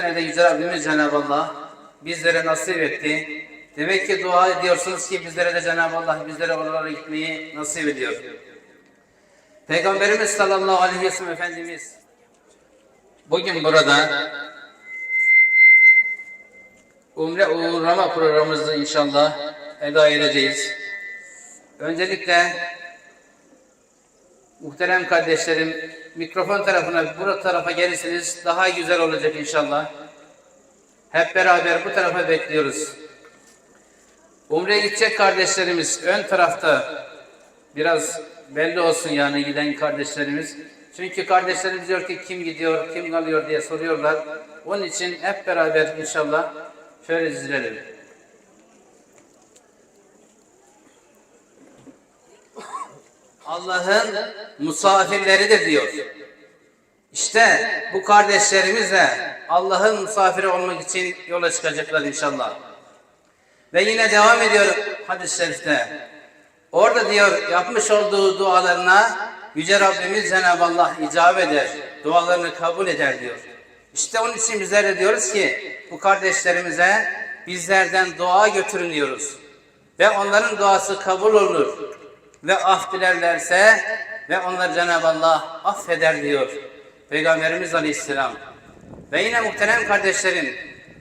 sene de Yüce Rabbimiz Cenab-ı Allah bizlere nasip etti. Demek ki dua ediyorsunuz ki bizlere de Cenab-ı Allah bizlere oralara gitmeyi nasip ediyor. Peygamberimiz sallallahu aleyhi ve sellem Efendimiz bugün burada Umre uğurlama programımızı inşallah eda edeceğiz. Öncelikle muhterem kardeşlerim mikrofon tarafına, bu tarafa gelirseniz daha güzel olacak inşallah. Hep beraber bu tarafa bekliyoruz. Umre'ye gidecek kardeşlerimiz ön tarafta biraz belli olsun yani giden kardeşlerimiz. Çünkü kardeşlerimiz diyor ki kim gidiyor, kim kalıyor diye soruyorlar. Onun için hep beraber inşallah şöyle dizilelim. Allah'ın misafirleridir diyor. İşte bu kardeşlerimiz de Allah'ın misafiri olmak için yola çıkacaklar inşallah. Ve yine devam ediyor hadis-i şerifte. Orada diyor yapmış olduğu dualarına Yüce Rabbimiz Cenab-ı Allah icap eder. Dualarını kabul eder diyor. İşte onun için bizler de diyoruz ki bu kardeşlerimize bizlerden dua götürün diyoruz. Ve onların duası kabul olur. Ve af dilerlerse ve onlar Cenab-ı Allah affeder diyor. Peygamberimiz Aleyhisselam. Ve yine muhterem kardeşlerim,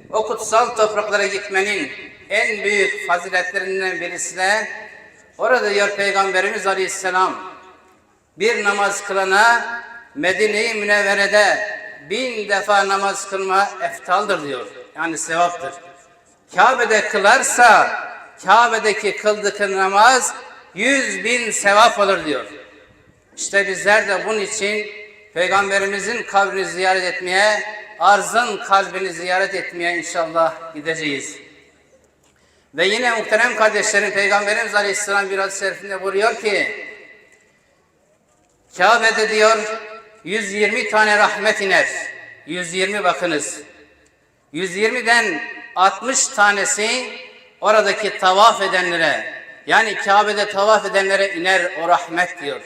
o kutsal topraklara gitmenin en büyük faziletlerinden birisi de orada diyor Peygamberimiz Aleyhisselam bir namaz kılana Medine-i Münevvere'de bin defa namaz kılma eftaldır diyor. Yani sevaptır. Kabe'de kılarsa Kabe'deki kıldığı namaz yüz bin sevap olur diyor. İşte bizler de bunun için Peygamberimizin kabrini ziyaret etmeye, arzın kalbini ziyaret etmeye inşallah gideceğiz. Ve yine muhterem kardeşlerim Peygamberimiz Aleyhisselam bir hadis-i şerifinde buyuruyor ki Kabe'de diyor 120 tane rahmet iner. 120 bakınız. 120'den 60 tanesi oradaki tavaf edenlere yani Kabe'de tavaf edenlere iner o rahmet diyor.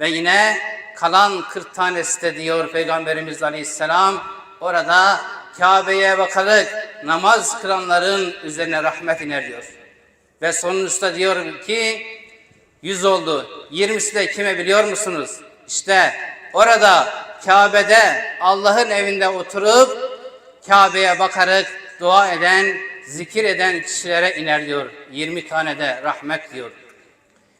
Ve yine kalan 40 tanesi de diyor Peygamberimiz Aleyhisselam orada Kabe'ye bakarak namaz kılanların üzerine rahmet iner diyor. Ve sonuçta diyor ki yüz oldu. 20'si de kime biliyor musunuz? İşte orada Kabe'de Allah'ın evinde oturup Kabe'ye bakarak dua eden, zikir eden kişilere iner diyor. 20 tane de rahmet diyor.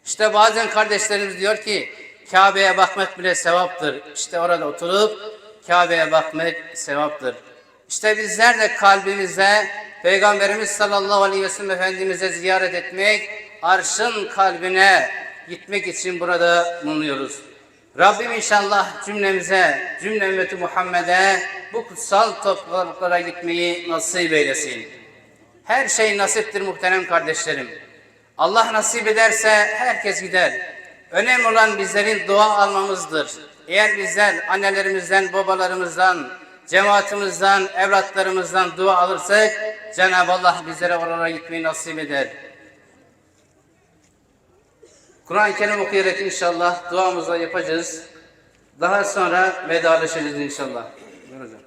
İşte bazen kardeşlerimiz diyor ki Kabe'ye bakmak bile sevaptır. İşte orada oturup Kabe'ye bakmak sevaptır. İşte bizler de kalbimizde Peygamberimiz sallallahu aleyhi ve sellem Efendimiz'e ziyaret etmek, arşın kalbine gitmek için burada bulunuyoruz. Rabbim inşallah cümlemize, cümle ümmeti Muhammed'e bu kutsal topraklara gitmeyi nasip eylesin. Her şey nasiptir muhterem kardeşlerim. Allah nasip ederse herkes gider. Önemli olan bizlerin dua almamızdır. Eğer bizler annelerimizden, babalarımızdan, cemaatimizden, evlatlarımızdan dua alırsak Cenab-ı Allah bizlere oralara gitmeyi nasip eder. Kur'an-ı Kerim okuyarak inşallah duamızı yapacağız. Daha sonra vedalaşacağız inşallah. Buyur hocam.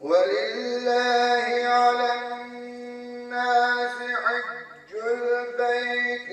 ولله على الناس حج البيت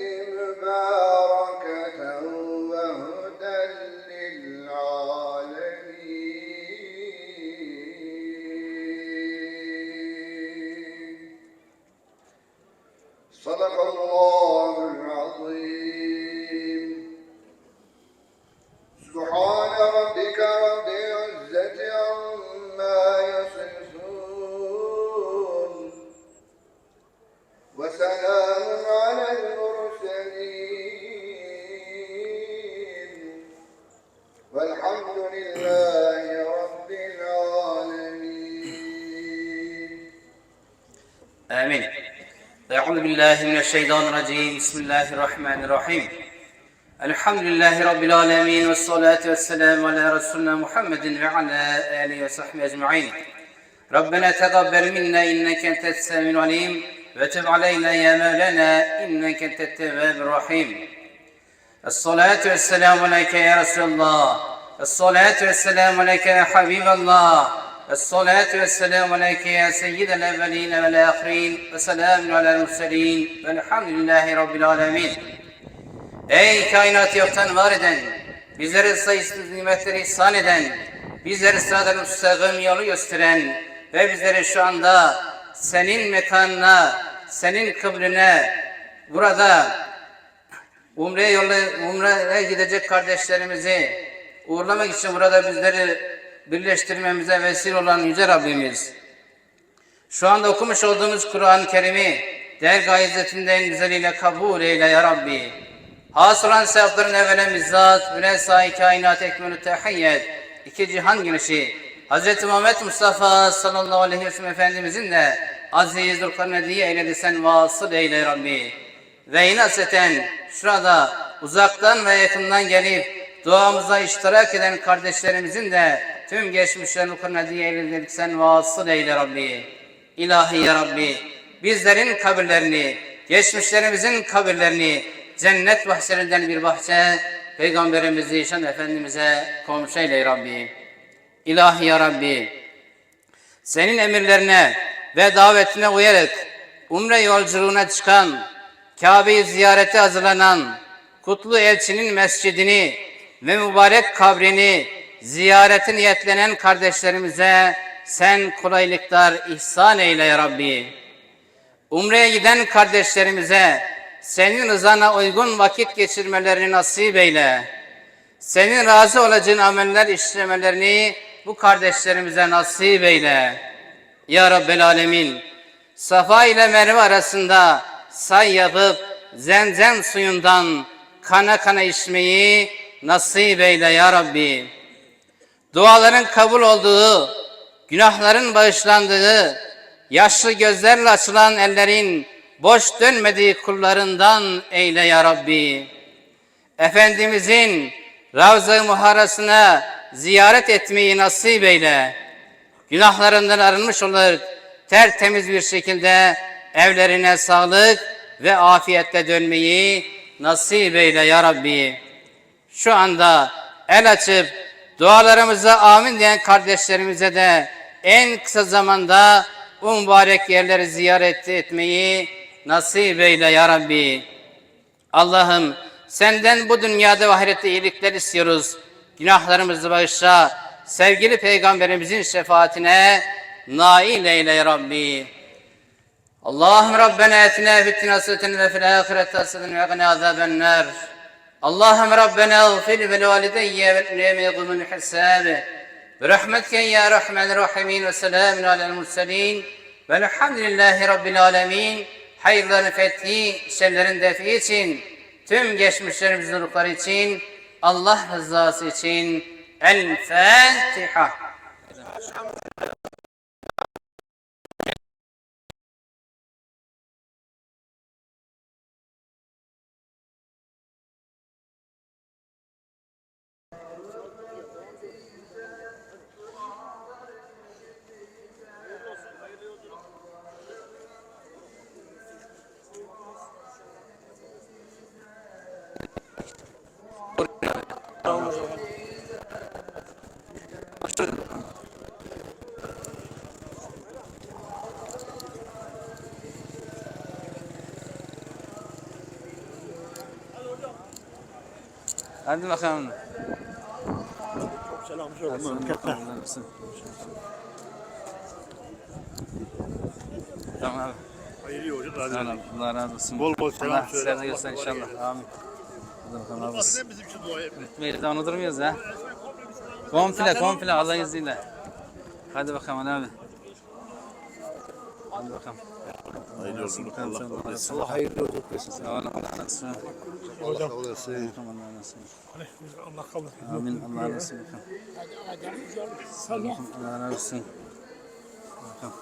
بالله من الشيطان الرجيم. بسم الله الرحمن الرحيم. الحمد لله رب العالمين والصلاة والسلام على رسولنا محمد وعلى آله وصحبه أجمعين. ربنا تقبل منا إنك أنت السميع العليم وتب علينا يا مولانا إنك أنت التواب الرحيم. الصلاة والسلام عليك يا رسول الله. الصلاة والسلام عليك يا حبيب الله. الصلاة والسلام عليك يا سيد الأولين والآخرين وسلام على المرسلين والحمد لله رب العالمين Ey kainatı yoktan var eden, bizlere sayısız nimetleri ihsan eden, bizlere sıradan müstakım yolu gösteren ve bizleri şu anda senin mekanına, senin kıbrine, burada Umre'ye yolla, Umre'ye gidecek kardeşlerimizi uğurlamak için burada bizleri birleştirmemize vesile olan Yüce Rabbimiz. Şu anda okumuş olduğumuz Kur'an-ı Kerim'i dergah izzetinden güzeliyle kabul eyle ya Rabbi. Hasılan sevapların evvelen bizzat, münessai kainat ekmelü tehiyyet, iki cihan güneşi, Hz. Muhammed Mustafa sallallahu aleyhi ve sellem Efendimizin de aziz duruklarına diye eyledi sen vasıl eyle ya Rabbi. Ve yine hasreten şurada uzaktan ve yakından gelip duamıza iştirak eden kardeşlerimizin de tüm geçmişlerin ruhuna diye eyledik sen vasıl eyle Rabbi. İlahi ya Rabbi bizlerin kabirlerini, geçmişlerimizin kabirlerini cennet bahçelerinden bir bahçe Peygamberimiz Zişan Efendimiz'e komşu eyle Rabbi. İlahi ya Rabbi senin emirlerine ve davetine uyarak umre yolculuğuna çıkan, Kabe'yi ziyarete hazırlanan, kutlu elçinin mescidini ve mübarek kabrini ziyarete niyetlenen kardeşlerimize sen kolaylıklar ihsan eyle ya Rabbi. Umre'ye giden kardeşlerimize senin rızana uygun vakit geçirmelerini nasip eyle. Senin razı olacağın ameller işlemelerini bu kardeşlerimize nasip eyle. Ya Rabbel Alemin, Safa ile Merve arasında say yapıp zemzem suyundan kana kana içmeyi nasip eyle ya Rabbi. Duaların kabul olduğu, günahların bağışlandığı, yaşlı gözlerle açılan ellerin boş dönmediği kullarından eyle ya Rabbi. Efendimizin Ravza-ı Muharrası'na ziyaret etmeyi nasip eyle. Günahlarından arınmış olur, tertemiz bir şekilde evlerine sağlık ve afiyetle dönmeyi nasip eyle ya Rabbi. Şu anda el açıp dualarımıza amin diyen kardeşlerimize de en kısa zamanda o mübarek yerleri ziyaret etmeyi nasip eyle ya Rabbi. Allah'ım senden bu dünyada ve ahirette iyilikler istiyoruz. Günahlarımızı bağışla. Sevgili Peygamberimizin şefaatine nail eyle ya Rabbi. Allah'ım Rabbena etine fitne hasetine ve fil ahirette hasetine ve gına azabenler. اللهم ربنا اغفر لوالدي والأيام يقوم من حسابه برحمتك يا رحمن الرحيمين وسلام على المرسلين velhamdülillahi rabbil alemin hayırların fethi, şerlerin defi için tüm geçmişlerimizin ruhları için, Allah rızası için El Fatiha. Hadi bakalım. Selam Tamam abi. Hayırlı yolculuklar. Sağ olun. Allah razı olsun. Bol bol selam Allah söyle. de göster inşallah. Amin. Hadi bakalım abi. Sen bizim için dua et. Gitmeyi de unutur muyuz ha? Komple komple Allah izniyle. Hadi bakalım abi. Hadi bakalım. Hayırlı yolculuk. Allah kabul etsin. Allah hayırlı yolculuk versin. Sağ olun. Allah razı olsun. Hocam. Allah razı olsun. Allah kabul etsin. Amin. Allah razı olsun. Bakalım. Allah razı olsun. Bakalım.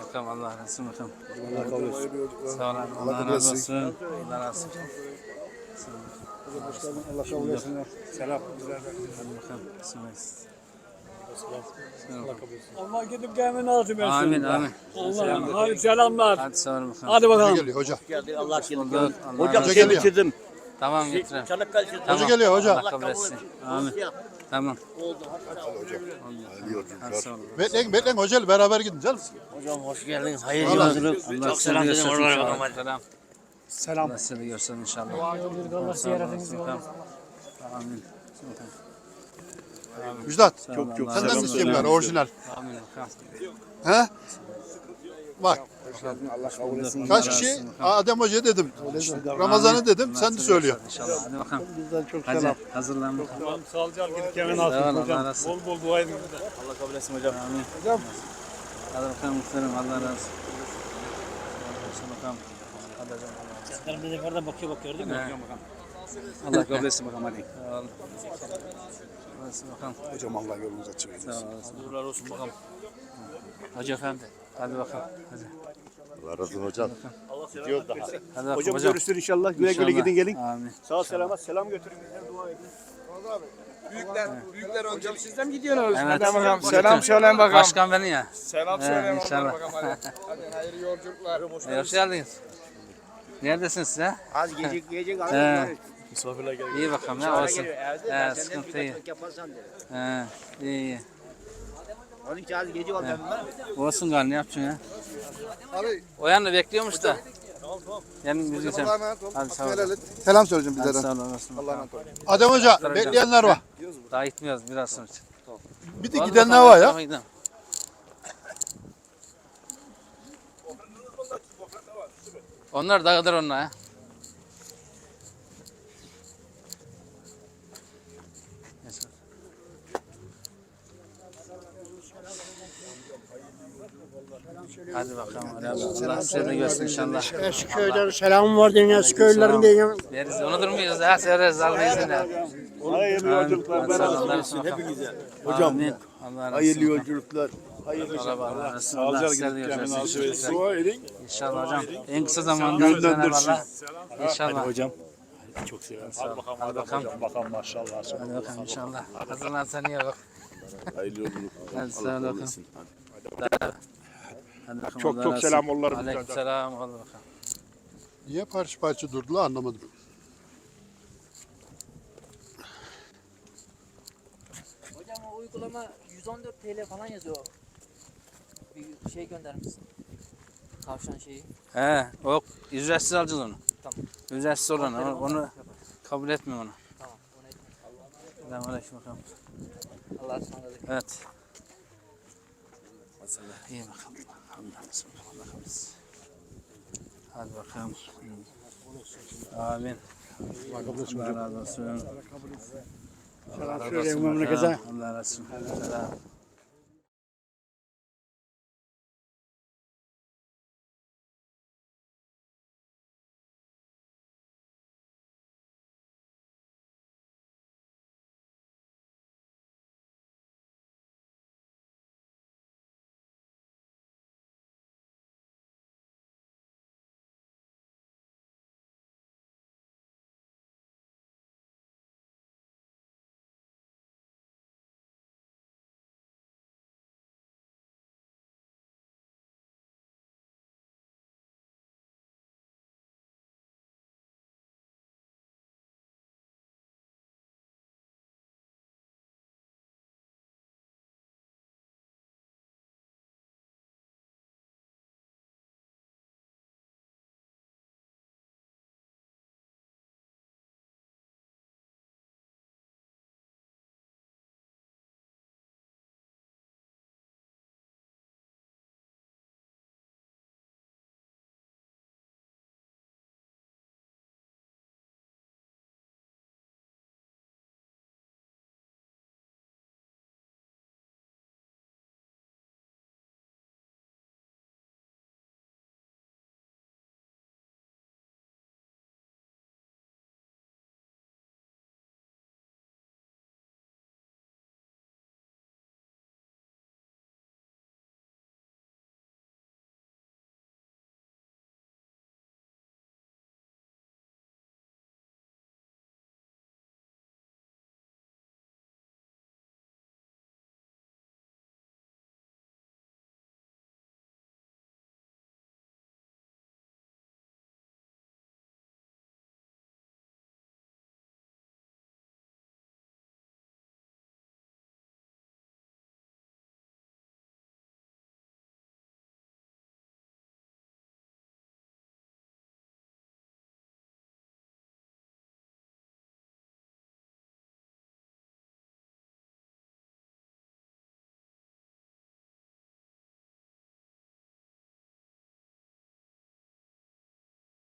Bakalım Allah razı olsun. Bakalım. Allah kabul etsin. Sağ olun. Allah razı olsun. Allah razı olsun. Allah kabul etsin. Selam. Hadi bakalım. Bismillah. Allah gidip gelmen lazım etsin. Amin amin. Allah. Hadi selamlar. Hadi sağ olun bakalım. Hadi bakalım. Geliyor hoca. Allah Bulduk. Hocam Allah Hoca şey geliyor. bitirdim. Tamam getirelim. Çanakkale bitirdim. Tamam. geliyor hoca. Allah kabul etsin. Amin. Tamam. Hadi sağ olun. Bekleyin bekleyin hoca beraber gidin canım. Hocam hoş geldiniz. Hayırlı Allah- yolculuk. Allah Çok size selam de dedim göstersin oralara inşallah. Selam. Selam. Allah de göstersin inşallah. Allah ziyaretinizi Amin. Müjdat. Çok çok Senden de isteyeyim ben orijinal. Amin. bakalım. He? Bak Allah kabul etsin. kaç kişi Adem Hoca dedim. Ramazan'ı dedim sen de söylüyor. İnşallah. Hadi bakalım. Bizden çok selam. hazırlan bakalım. Sağlıcakla gidip lazım Allah hocam. Bol bol dua edin. Allah kabul etsin hocam. Amin. Hocam. Hadi bakalım muhterem. Allah razı olsun. Hadi bakalım. Hadi hocam. Çanakkale dedim oradan bakıyor bakıyor değil mi? Evet. Allah kabul etsin bakalım hadi. Bakalım. Hocam Allah yolunuzu açık eylesin. Sağ olasın. Uğurlar olsun bakalım. Hacı efendi. Hadi bakalım. Hadi. Allah razı olsun hocam. Gidiyoruz daha. Hadi bakalım Hocam hocam. görüşürüz inşallah. Güle güle İnşallah. gidin gelin. Amin. Sağ ol selamat. Selam götürün. bizden dua edin. Evet. bakalım, selam söyleyin bakalım. Başkan benim ya. Selam He, söyleyin inşallah. bakalım hadi. Hadi hayırlı yolculuklar. Hoş geldiniz. Neredesiniz siz ha? Az gece gece He. Misafirler geldi. İyi bakalım ya olsun. geliyor. He, sıkıntı dedi. He, iyi iyi. Onun için az gece oldu. Olsun gal ne yapacaksın ya? O yanında bekliyormuş da. Yani biz geçelim. Hadi sağ olun. Selam söyleyeceğim bizlerden. sağ olun. olsun. Adem Hoca bekleyenler var. Daha gitmiyoruz biraz sonra. Bir de gidenler var ya. Onlar dağıdır onlar ya. Hadi bakalım. Hadi Allah de görsün inşallah. Eski köyden selamım var deyin eski köylerindeyim. Veririz. Unutur muyuz? Ha severiz. Allah izniyle. Hayırlı yolculuklar. Ben razı olsun. Hepinize. Hocam hayırlı yolculuklar. Hayırlı Allah Sağlıcakla görsün. nasip etsin. Dua edin. İnşallah hocam. En kısa zamanda Yönlendirsin. İnşallah. Hocam. Çok seviyorum. Hadi bakalım. Hadi bakalım. Bakalım maşallah. Hadi bakalım inşallah. Hazırlan sen iyi bak. Hayırlı yolculuk. Hadi sağ ol bakalım. Hadi. Çok çok selam olsun. onlara. Aleyküm selam. Hadi bakalım. Niye parça parça durdular anlamadım. Hocam o uygulama 114 TL falan yazıyor. Bir şey göndermişsin. Tavşan şeyi. He, o ücretsiz alacağız onu. Tamam. Ücretsiz olan onu, onu kabul etmiyor onu. Tamam. Onu etme. Selamünaleyküm bakalım. Allah'a ısmarladık. Evet. İyi bakalım. Alhamdülillah. Hadi bakalım. Amin. Allah razı olsun. Selam söyleyin memlekete. Allah razı olsun. Selam.